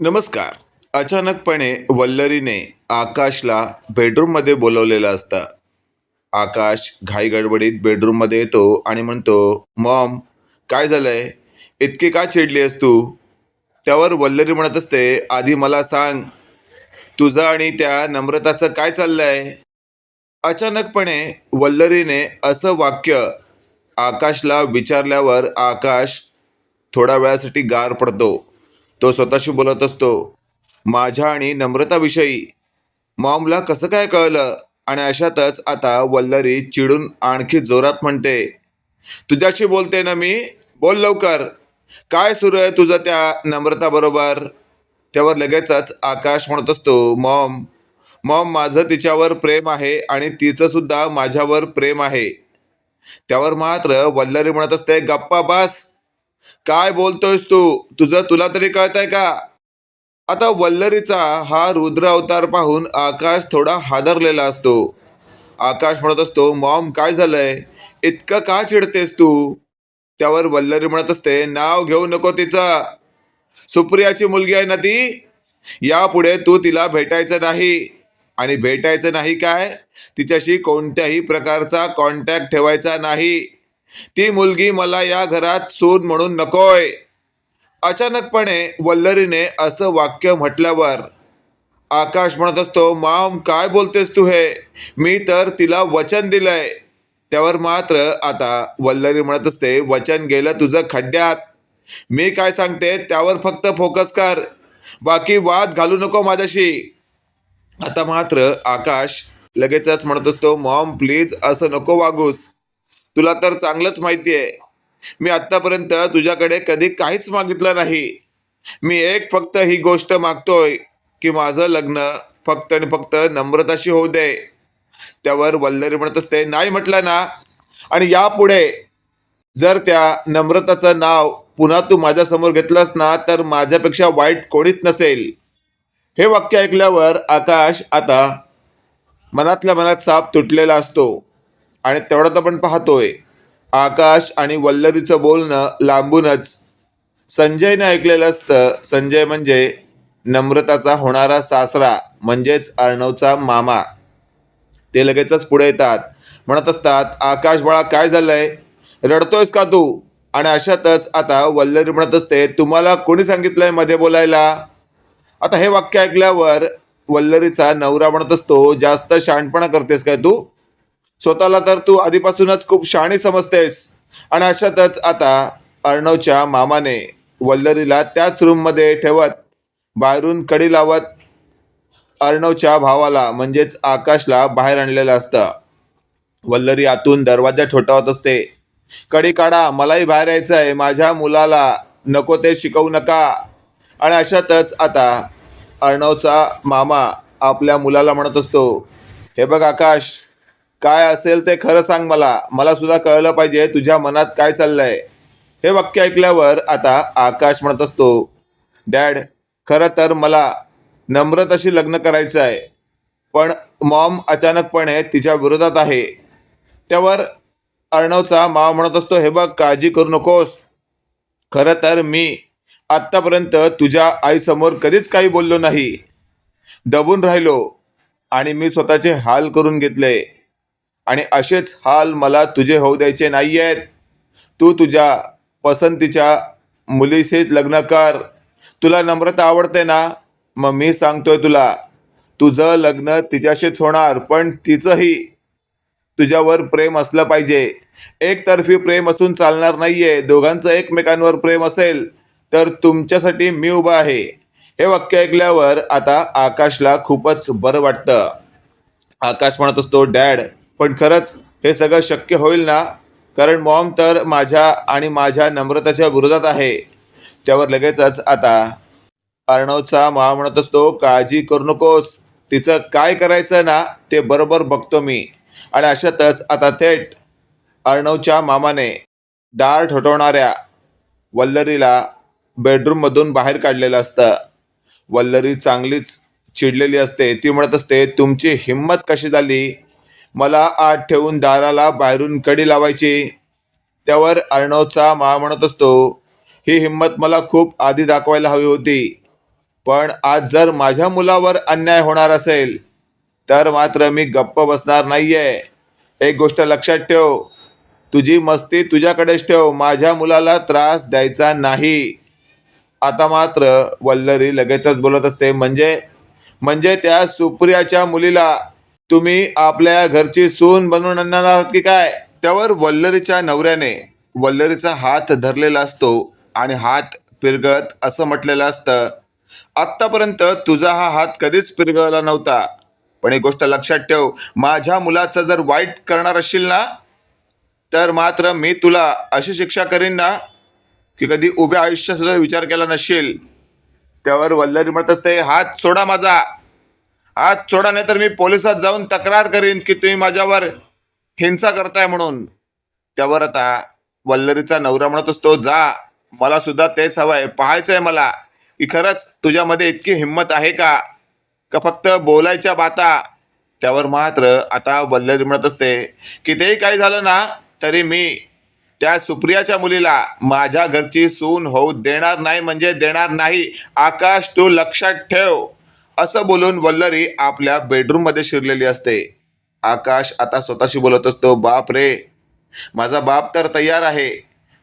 नमस्कार. अचानकपणे वल्लरीने आकाशला बेडरूममध्ये बोलवलेलं असतं. आकाश घाई गडबडीत बेडरूममध्ये येतो आणि म्हणतो मॉम काय झालंय? इतकी का चिडली आहेस तू? त्यावर वल्लरी म्हणत असते आधी मला सांग तुझं आणि त्या नम्रताचं काय चाललंय? अचानकपणे वल्लरीने असं वाक्य आकाशला विचारल्यावर आकाश थोड्या वेळासाठी गार पडतो. तो स्वतःशी बोलत असतो माझ्या आणि नम्रताविषयी. मॉमला कसं काय कळलं? आणि अशातच आता वल्लरी चिडून आणखी जोरात म्हणते तुझ्याशी बोलते ना मी? बोल लवकर. काय सुरू आहे तुझं त्या नम्रताबरोबर? त्यावर लगेचच आकाश म्हणत असतो मॉम मॉम माझं तिच्यावर प्रेम आहे आणि तिचं सुद्धा माझ्यावर प्रेम आहे. त्यावर मात्र वल्लरी म्हणत असते गप्पा बास. काय बोलतोयस तू? तुझं तुला तरी कळतंय का? आता वल्लरीचा हा रुद्र अवतार पाहून आकाश थोडा हादरलेला असतो. आकाश म्हणत असतो मॉम काय झालंय? इतकं का चिडतेस तू? त्यावर वल्लरी म्हणत असते नाव घेऊ नको तिचं. सुप्रियाची मुलगी आहे ना ती? यापुढे तू तिला भेटायचं नाही. आणि भेटायचं नाही काय? तिच्याशी कोणत्याही प्रकारचा कॉन्टॅक्ट ठेवायचा नाही. ती मुलगी मला या घरात सून म्हणून नकोय. अचानकपणे वल्लरीने असं वाक्य म्हटल्यावर आकाश म्हणत असतो माम काय बोलतेस तू हे? मी तर तिला वचन दिलंय. त्यावर मात्र आता वल्लरी म्हणत असते वचन गेलं तुझं खड्ड्यात. मी काय सांगते त्यावर फक्त फोकस कर. बाकी वाद घालू नको माझ्याशी. आता मात्र आकाश लगेचच म्हणत असतो मॉम प्लीज असं नको वागूस. तुला तर चांगलंच माहिती आहे. मी आत्तापर्यंत तुझ्याकडे कधी काहीच मागितलं नाही. मी एक फक्त ही गोष्ट मागतोय की माझं लग्न फक्त आणि फक्त नम्रताशी होऊ दे. त्यावर वल्लरी म्हणत असते नाही म्हटलं ना. आणि यापुढे जर त्या नम्रताचं नाव पुन्हा तू माझ्यासमोर घेतलंस ना तर माझ्यापेक्षा वाईट कोणीच नसेल. हे वाक्य ऐकल्यावर आकाश आता मनातल्या मनात साप तुटलेला असतो. आणि तेवढ्यात आपण पाहतोय. आकाश आणि वल्लरीचं बोलणं लांबूनच. संजयने ऐकलेलं असतं संजय म्हणजे नम्रताचा होणारा सासरा म्हणजेच अर्णवचा मामा. ते लगेचच पुढे येतात. म्हणत असतात आकाश बाळा काय झालंय? रडतोयस का तू? आणि अशातच आता वल्लरी म्हणत असते तुम्हाला कोणी सांगितलंयमध्ये बोलायला? आता हे वाक्य ऐकल्यावर वल्लरीचा नवरा म्हणत असतो जास्त शहाणपणा करतेस काय तू? स्वतःला तर तू आधीपासूनच खूप शहाणी समजतेस. आणि अशातच आता अर्णवच्या मामाने वल्लरीला त्याच रूममध्ये ठेवत बाहेरून कडी लावत अर्णवच्या भावाला म्हणजेच आकाशला बाहेर आणलेलं असतं. वल्लरी आतून दरवाजा ठोठावत असते. कडी काढा मलाही बाहेर यायचं आहे माझ्या मुलाला नको ते शिकवू नका. आणि अशातच आता अर्णवचा मामा आपल्या मुलाला म्हणत असतो हे बघ आकाश काय असेल ते खरं सांग मला. मला सुद्धा कळलं पाहिजे तुझ्या मनात काय चाललंय. हे वाक्य ऐकल्यावर आता आकाश म्हणत असतो डॅड खरं तर मला नम्रताशी लग्न करायचं आहे पण मॉम अचानकपणे तिच्या विरोधात आहे. त्यावर अर्णवचा माव म्हणत असतो हे बघ काळजी करू नकोस. खरं तर मी आत्तापर्यंत तुझ्या आईसमोर कधीच काही बोललो नाही. दबून राहिलो आणि मी स्वतःचे हाल करून घेतले. आणि असेच हाल मला तुझे होऊ द्यायचे नाही आहेत तू तुझ्या पसंतीच्या मुलीशीच लग्न कर. तुला नम्रता आवडते ना? मग मी सांगतोय तुला तुझं लग्न तिच्याशीच होणार पण तिचंही तुझ्यावर प्रेम असलं पाहिजे. एकतर्फी प्रेम असून चालणार नाही आहे दोघांचं एकमेकांवर प्रेम असेल तर तुमच्यासाठी मी उभा आहे. हे वाक्य ऐकल्यावर आता आकाशला खूपच बरं वाटतं. आकाश म्हणत असतो डॅड पण खरंच हे सगळं शक्य होईल ना? कारण मॉम तर माझ्या आणि माझ्या नम्रताच्या विरोधात आहे. त्यावर लगेचच आता अर्णवचा मा म्हणत असतो काळजी करू नकोस. तिचं काय करायचं ना ते बरोबर बघतो मी. आणि अशातच आता थेट अर्णवच्या मामाने दार ठोठवणाऱ्या वल्लरीला बेडरूममधून बाहेर काढलेलं असतं. वल्लरी चांगलीच चिडलेली असते. ती म्हणत असते तुमची हिंमत कशी झाली? मला आत ठेवून दाराला बाहेरून कडी लावायची. त्यावर अर्णवचा मा म्हणत असतो. ही हिंमत मला खूप आधी दाखवायला हवी होती. पण आज जर माझ्या मुलावर अन्याय होणार असेल तर मात्र मी गप्प बसणार नाही आहे एक गोष्ट लक्षात ठेव. तुझी मस्ती तुझ्याकडेच ठेव. माझ्या मुलाला त्रास द्यायचा नाही. आता मात्र वल्लरी लगेचच बोलत असते. म्हणजे म्हणजे त्या सुप्रियाच्या मुलीला तुम्ही आपल्या घरची सून बनवून आणणार आहात की काय? त्यावर वल्लरीच्या नवऱ्याने वल्लरीचा हात धरलेला असतो आणि हात पिरगळत असं म्हटलेलं असतं. आत्तापर्यंत तुझा हा हात कधीच पिरगळला नव्हता. पण एक गोष्ट लक्षात ठेव माझ्या मुलाचं जर वाईट करणार असशील ना तर मात्र मी तुला अशी शिक्षा करीन ना की कधी उभ्या आयुष्यात विचार केला नसशील त्यावर वल्लरी म्हणत असते हात सोडा माझा. आज सोडा नाही तर मी पोलिसात जाऊन तक्रार करीन की तुम्ही माझ्यावर हिंसा करताय म्हणून. त्यावर आता वल्लरीचा नवरा म्हणत असतो जा मला सुद्धा तेच हवंय पाहायचंय मला. की खरंच तुझ्यामध्ये इतकी हिंमत आहे का? का फक्त बोलायच्या बाता? त्यावर मात्र आता वल्लरी म्हणत असते की तेही काही झालं ना तरी मी त्या सुप्रियाच्या मुलीला माझ्या घरची सून होऊ देणार नाही म्हणजे देणार नाही. आकाश तू लक्षात ठेव. असं बोलून वल्लरी आपल्या बेडरूममध्ये शिरलेली असते. आकाश आता स्वतःशी बोलत असतो बाप रे माझा बाप तर तयार आहे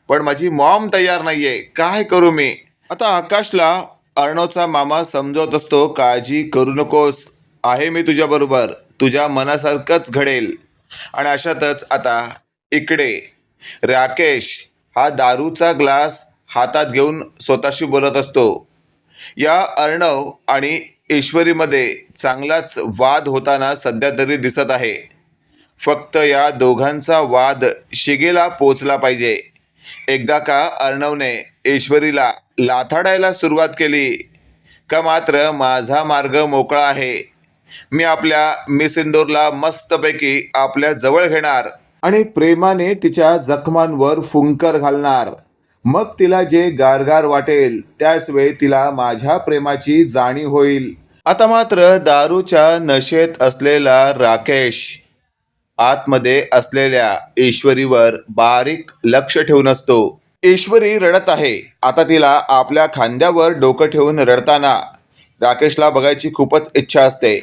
पण माझी मॉम तयार नाही आहे काय करू मी? आता आकाशला अर्णवचा मामा समजवत असतो काळजी करू नकोस आहे मी तुझ्याबरोबर तुझ्या मनासारखंच घडेल. आणि अशातच आता इकडे राकेश हा दारूचा ग्लास हातात घेऊन स्वतःशी बोलत असतो. या अर्णव आणि ईश्वरीमध्ये चांगलाच वाद होताना सध्या तरी दिसत आहे. फक्त या दोघांचा वाद शिगेला पोचला पाहिजे. एकदा का अर्णवने ईश्वरीला लाथाडायला सुरुवात केली? का मात्र माझा मार्ग मोकळा आहे? मी आपल्या मिस इंदोरला मस्तपैकी आपल्या जवळ घेणार आणि प्रेमाने तिच्या जखमांवर फुंकर घालणार. मग तिला जे गारगार वाटेल त्याच वेळी तिला माझ्या प्रेमाची जाणीव होईल. आता मात्र दारूच्या नशेत असलेला राकेश आतमध्ये असलेल्या ईश्वरीवर बारीक लक्ष ठेवून असतो. ईश्वरी रडत आहे. आता तिला आपल्या खांद्यावर डोकं ठेवून रडताना राकेशला बघायची खूपच इच्छा असते.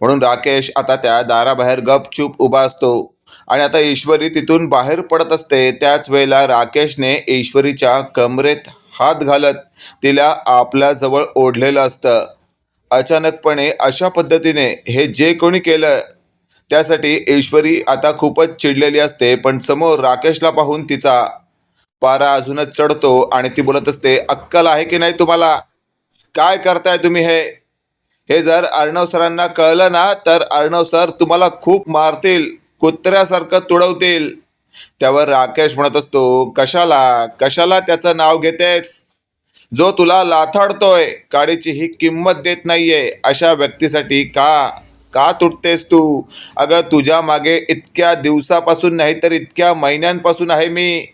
म्हणून राकेश आता त्या दाराबाहेर गपचूप उभा असतो. आणि आता ईश्वरी तिथून बाहेर पडत असते. त्याच वेळेला राकेशने ईश्वरीच्या कमरेत हात घालत तिला आपल्या जवळ ओढलेलं असतं. अचानकपणे अशा पद्धतीने हे जे कोणी केलं त्यासाठी ईश्वरी आता खूपच चिडलेली असते पण समोर राकेशला पाहून तिचा पारा अजूनच चढतो आणि ती बोलत असते अक्कल आहे की नाही तुम्हाला? काय करताय तुम्ही हे? हे जर अर्णव सरांना कळलं ना तर अर्णव सर तुम्हाला खूप मारतील. कुत्र्यासारखं तुडवतील. त्यावर राकेश म्हणत असतो कशाला? कशाला त्याचं नाव घेतेस? जो तुला लाथाडतोय काडीची ही किंमत देत नाहीये. अशा व्यक्तीसाठी का? का तुटतेस तू? अगं तुझ्या मागे इतक्या दिवसापासून नाही तर इतक्या महिन्यांपासून आहे मी.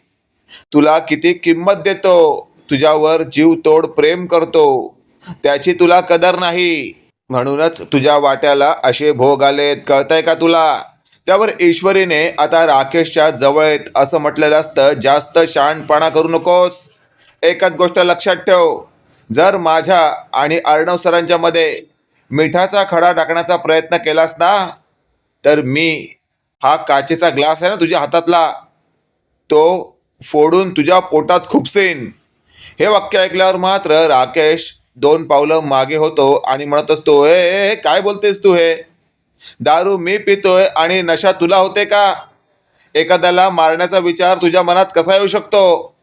तुला किती किंमत देतो? तुझ्यावर जीव तोड प्रेम करतो. त्याची तुला कदर नाही. म्हणूनच तुझ्या वाट्याला असे भोग आलेत. कळतंय का तुला? त्यावर ईश्वरीने आता राकेशच्या जवळ येत असं म्हटलेलं असतं जास्त शहाणपणा करू नकोस. एकच गोष्ट लक्षात ठेव. जर माझ्या आणि अर्णव सरांच्या मध्ये मिठाचा खडा टाकण्याचा प्रयत्न केलास ना तर मी हा काचेचा ग्लास आहे ना तुझ्या हातातला तो फोडून तुझ्या पोटात खुपसेन. हे वाक्य ऐकल्यावर मात्र राकेश दोन पावलं मागे होतो आणि म्हणत असतो ए ए, काय बोलतेस तू हे? दारू मी पितोय आणि नशा तुला होते का? एखाद्याला मारण्याचा विचार तुझ्या मनात कसा येऊ शकतो?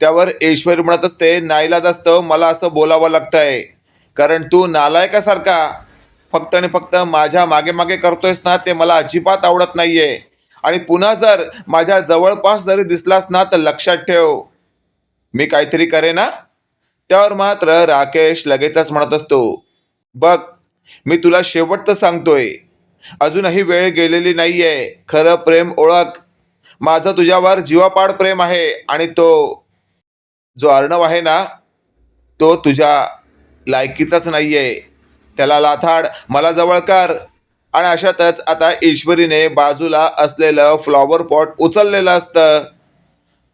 त्यावर ईश्वरी म्हणत असते नाईलाज असतं मला असं बोलावं लागतंय. कारण तू नालायकासारखा फक्त आणि फक्त माझ्या मागे मागे करतोयस ना ते मला अजिबात आवडत नाहीये. आणि पुन्हा जर माझ्या जवळपास जरी दिसलास ना तर लक्षात ठेव. मी काहीतरी करे ना त्यावर मात्र राकेश लगेचच म्हणत असतो बघ मी तुला शेवटचं सांगतोय. अजूनही वेळ गेलेली नाहीये. खरं प्रेम ओळख. माझं तुझ्यावर जीवापाड प्रेम आहे आणि तो जो अर्णव आहे ना तो तुझ्या लायकीचाच नाहीये. त्याला लाथाड मला जवळ कर. आणि अशातच आता ईश्वरीने बाजूला असलेलं फ्लॉवर पॉट उचललेलं असतं.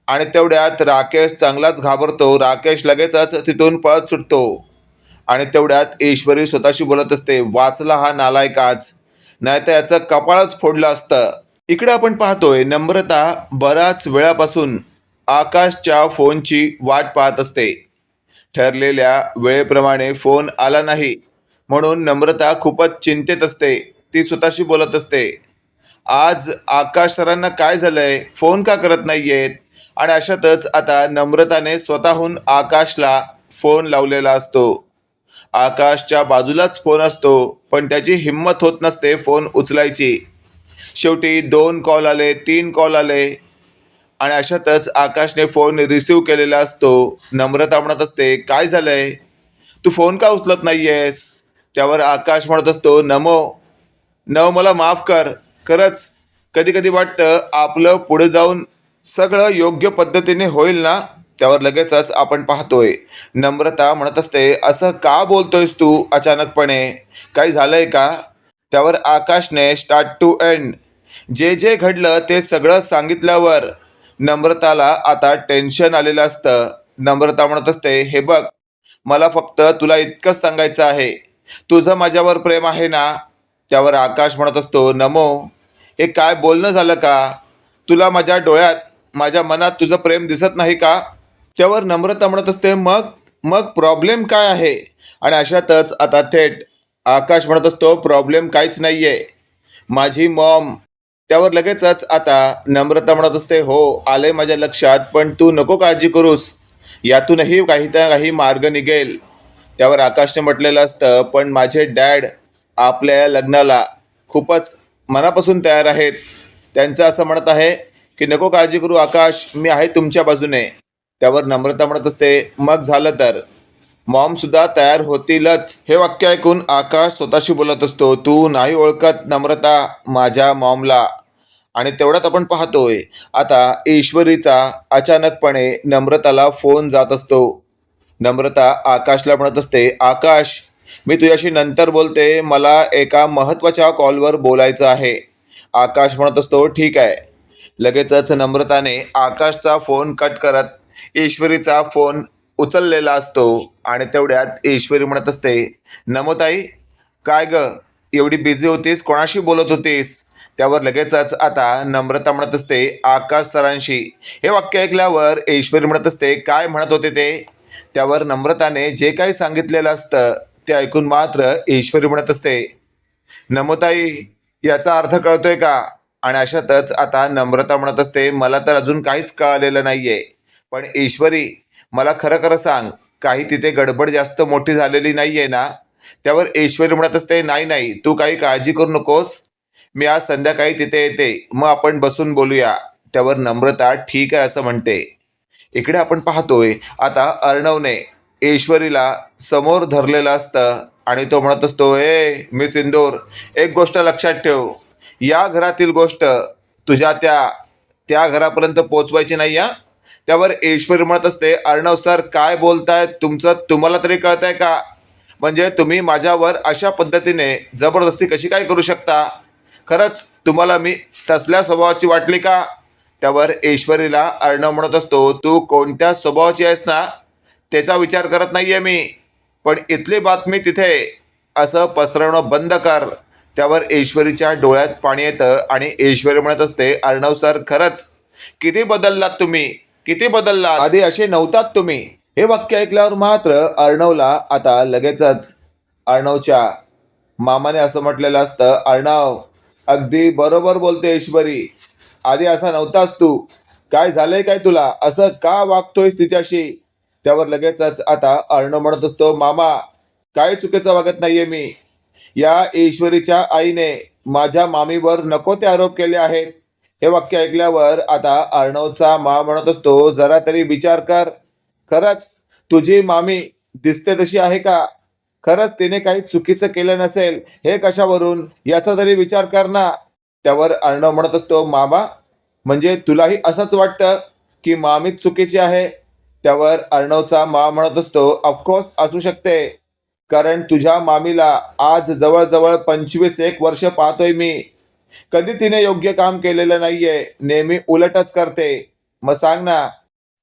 आणि तेवढ्यात राकेश चांगलाच घाबरतो. राकेश लगेचच तिथून पळत सुटतो. आणि तेवढ्यात ईश्वरी स्वतःशी बोलत असते वाचला हा नालायकाच. आज नाही तर याचं कपाळच फोडलं असतं. इकडे आपण पाहतोय नम्रता बराच वेळापासून आकाशच्या फोनची वाट पाहत असते. ठरलेल्या वेळेप्रमाणे फोन आला नाही. म्हणून नम्रता खूपच चिंतेत असते. ती स्वतःशी बोलत असते. आज आकाश सरांना काय झालंय? फोन का करत नाही आहेत आणि अशातच आता नम्रताने स्वतःहून आकाशला फोन लावलेला असतो. आकाशच्या बाजूलाच फोन असतो पण त्याची हिंमत होत नसते फोन उचलायची. शेवटी दोन कॉल आले तीन कॉल आले. आणि अशातच आकाशने फोन रिसीव केलेला असतो. नम्रता म्हणत असते काय झालंय? तू फोन का उचलत नाहीयेस? त्यावर आकाश म्हणत असतो नमो न मला माफ कर. खरंच कधी कधी वाटतं आपलं पुढे जाऊन सगळं योग्य पद्धतीने होईल ना? त्यावर लगेचच आपण पाहतोय. नम्रता म्हणत असते असं का बोलतोयस तू अचानकपणे? काही झालंय का? त्यावर आकाशने स्टार्ट टू एंड जे जे घडलं ते सगळं सांगितल्यावर नम्रताला आता टेन्शन आलेलं असतं. नम्रता म्हणत असते हे बघ मला फक्त तुला इतकंच सांगायचं आहे. तुझं माझ्यावर प्रेम आहे ना? त्यावर आकाश म्हणत असतो नमो हे काय बोलणं झालं का? तुला माझ्या डोळ्यात माझ्या मनात तुझं प्रेम दिसत नाही का? त्यावर नम्रता म्हणत असते मग मग प्रॉब्लेम काय आहे? आणि अशातच आता थेट आकाश म्हणत असतो प्रॉब्लेम काहीच नाही आहे माझी मॉम त्यावर लगेचच आता नम्रता म्हणत असते हो आले माझ्या लक्षात पण तू नको काळजी करूस. यातूनही काही ना काही मार्ग निघेल. त्यावर आकाशने म्हटलेलं असतं पण माझे डॅड आपल्या या लग्नाला खूपच मनापासून तयार आहेत. त्यांचं असं म्हणत आहे की नको काळजी करू आकाश मी आहे तुमच्या बाजूने. त्यावर नम्रता म्हणत असते. मग झालं तर? मॉम सुद्धा तयार होतीलच. हे वाक्य ऐकून आकाश स्वतःशी बोलत असतो. तू नाही ओळखत नम्रता माझ्या मॉमला. आणि तेवढ्यात आपण पाहतोय आता ईश्वरीचा अचानकपणे नम्रताला फोन जात असतो. नम्रता आकाशला म्हणत असते आकाश मी तुझ्याशी नंतर बोलते. मला एका महत्त्वाच्या कॉलवर बोलायचं आहे. आकाश म्हणत असतो ठीक आहे. लगेचच नम्रताने आकाशचा फोन कट करत ईश्वरीचा फोन उचललेला असतो आणि तेवढ्यात ईश्वरी म्हणत असते नमोताई काय ग? एवढी बिझी होतीस? कोणाशी बोलत होतीस? त्यावर लगेचच आता नम्रता म्हणत असते आकाश सरांशी. हे वाक्य ऐकल्यावर ईश्वरी म्हणत असते काय म्हणत होते ते? त्यावर नम्रताने जे काही सांगितलेलं असतं ते ऐकून मात्र ईश्वरी म्हणत असते नमोताई याचा अर्थ कळतोय का? आणि अशातच आता नम्रता म्हणत असते मला तर अजून काहीच कळालेलं नाहीये. पण ईश्वरी मला खरं खरं सांग काही तिथे गडबड जास्त मोठी झालेली नाहीये ना? त्यावर ईश्वरी म्हणत असते नाही नाही तू काही काळजी करू नकोस. मी आज संध्याकाळी तिथे येते. मग आपण बसून बोलूया. त्यावर नम्रता ठीक आहे असं म्हणते. इकडे आपण पाहतोय आता अर्णवने ईश्वरीला समोर धरलेलं असतं आणि तो म्हणत असतो हे मी सिंदूर एक गोष्ट लक्षात ठेव. या घरातील गोष्ट तुझ्या त्या त्या घरापर्यंत पोचवायची नाही या त्यावर ईश्वरी म्हणत असते अर्णव सर काय बोलताय? तुमचं तुम्हाला तरी कळतंय का? म्हणजे तुम्ही माझ्यावर अशा पद्धतीने जबरदस्ती कशी काय करू शकता? खरंच तुम्हाला मी तसल्या स्वभावाची वाटली का? त्यावर ईश्वरीला अर्णव म्हणत असतो तू कोणत्या स्वभावाची आहेस ना? त्याचा विचार करत नाही आहे मी. पण इथली बातमी तिथे. असं पसरवणं बंद कर. त्यावर ईश्वरीच्या डोळ्यात पाणी येतं आणि ईश्वरी म्हणत असते अर्णव सर खरंच किती बदललात तुम्ही? किती बदलला आधी असे नव्हतात तुम्ही. हे वाक्य ऐकल्यावर मात्र अर्णवला आता लगेचच अर्णवच्या मामाने असं म्हटलेलं असतं अर्णव अगदी बरोबर बोलते ईश्वरी. आधी असा नव्हतास तू. काय झालंय काय तुला? असं का वागतोयस तिच्याशी त्यावर लगेचच आता अर्णव म्हणत असतो मामा काय चुकीचं वागत नाहीये मी. या ईश्वरीच्या आईने माझ्या मामीवर नको ते आरोप केले आहेत. हे वाक्य ऐकल्यावर आता अर्णवचा मा म्हणत असतो जरा तरी विचार कर. खरंच? तुझी मामी दिसते तशी आहे का? खरंच तिने काही चुकीचं केलं नसेल हे कशावरून? याचा तरी विचार कर ना. त्यावर अर्णव म्हणत असतो मामा म्हणजे तुलाही असंच वाटतं की मामीच चुकीची आहे? त्यावर अर्णवचा मा म्हणत असतो ऑफकोर्स असू शकते. कारण तुझ्या मामीला आज जवळजवळ पंचवीस एक वर्ष पाहतोय मी. कधी तिने योग्य काम केलेलं नाहीये नेहमी उलटच करते. मग सांग ना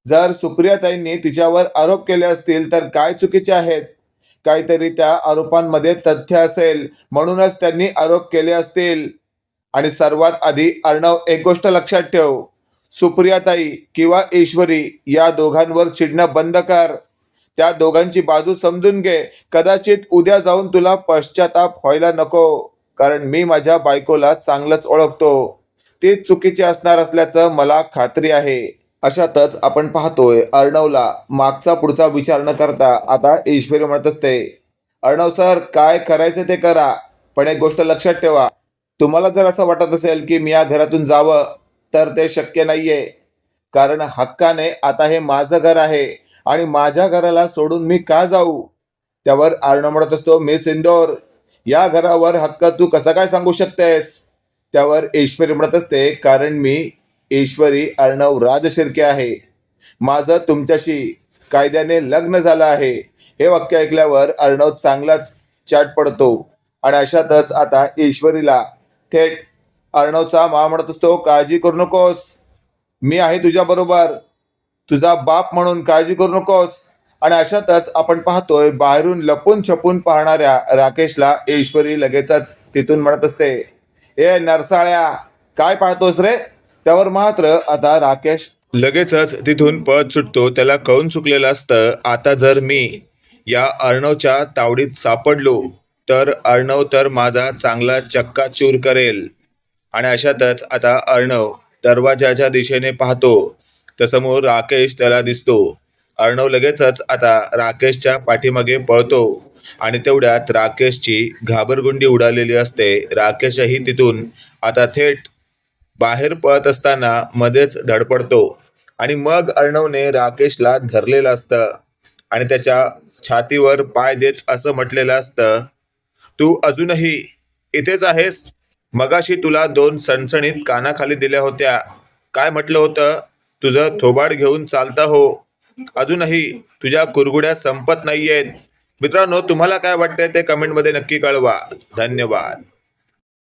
जर सुप्रियाताईंनी तिच्यावर आरोप केले असतील तर काय चुकीचे आहेत? काहीतरी त्या आरोपांमध्ये तथ्य असेल म्हणूनच त्यांनी आरोप केले असतील. आणि सर्वात आधी अर्णव एक गोष्ट लक्षात ठेव. सुप्रियाताई किंवा ईश्वरी या दोघांवर चिडणं बंद कर. त्या दोघांची बाजू समजून घे. कदाचित उद्या जाऊन तुला पश्चाताप व्हायला नको. कारण मी माझ्या बायकोला चांगलंच ओळखतो. ते चुकीची असणार असल्याचं मला खात्री आहे. अशातच आपण पाहतोय अर्णवला मागचा पुढचा विचार न करता आता ईश्वरी म्हणत असते अर्णव सर काय करायचं ते करा पण एक गोष्ट लक्षात ठेवा. तुम्हाला जर असं वाटत असेल की मी या घरातून जावं तर ते शक्य नाहीये. कारण हक्काने आता हे माझं घर आहे आणि माझ्या घराला सोडून मी का जाऊ? त्यावर अर्णव म्हणत असतो मिस इंदोर या घरावर हक्क तू कसा काय सांगू शकतेस? त्यावर ऐश्वरी म्हणत असते कारण मी ईश्वरी अर्णव राजशिर्के आहे. माझं तुमच्याशी कायद्याने लग्न झालं आहे. हे वाक्य ऐकल्यावर अर्णव चांगलाच चाट पडतो. आणि अशातच आता ईश्वरीला थेट अर्णवचा मा म्हणत असतो काळजी करू नकोस. मी आहे तुझ्याबरोबर तुझा बाप म्हणून काळजी करू नकोस. आणि अशातच आपण पाहतोय बाहेरून लपून छपून पाहणाऱ्या राकेशला ईश्वरी लगेचच तिथून म्हणत असते ए नरसाळ्या काय पाहतोस रे? त्यावर मात्र आता राकेश लगेचच तिथून पळत सुटतो त्याला कळून चुकलेलं असतं आता जर मी या अर्णवच्या तावडीत सापडलो तर अर्णव तर माझा चांगला चक्काचूर करेल. आणि अशातच आता अर्णव दरवाजाच्या दिशेने पाहतो तसमोर राकेश त्याला दिसतो. अर्णव लगेचच आता राकेशच्या पाठीमागे पळतो. आणि तेवढ्यात राकेशची घाबरगुंडी उडालेली असते. राकेशही तिथून आता थेट बाहेर पळत असताना मध्येच धडपडतो. आणि मग अर्णवने राकेशला धरलेलं असतं. आणि त्याच्या छातीवर पाय देत असं म्हटलेलं असतं तू अजूनही इथेच आहेस? मगाशी तुला दोन सणसणीत कानाखाली दिल्या होत्या. काय म्हटलं होतं? तुझं थोबाड घेऊन चालता हो. अजूनही तुझ्या कुरगुड्या संपत नाहीयेत. मित्रांनो तुम्हाला काय वाटतंय ते कमेंटमध्ये नक्की कळवा. धन्यवाद.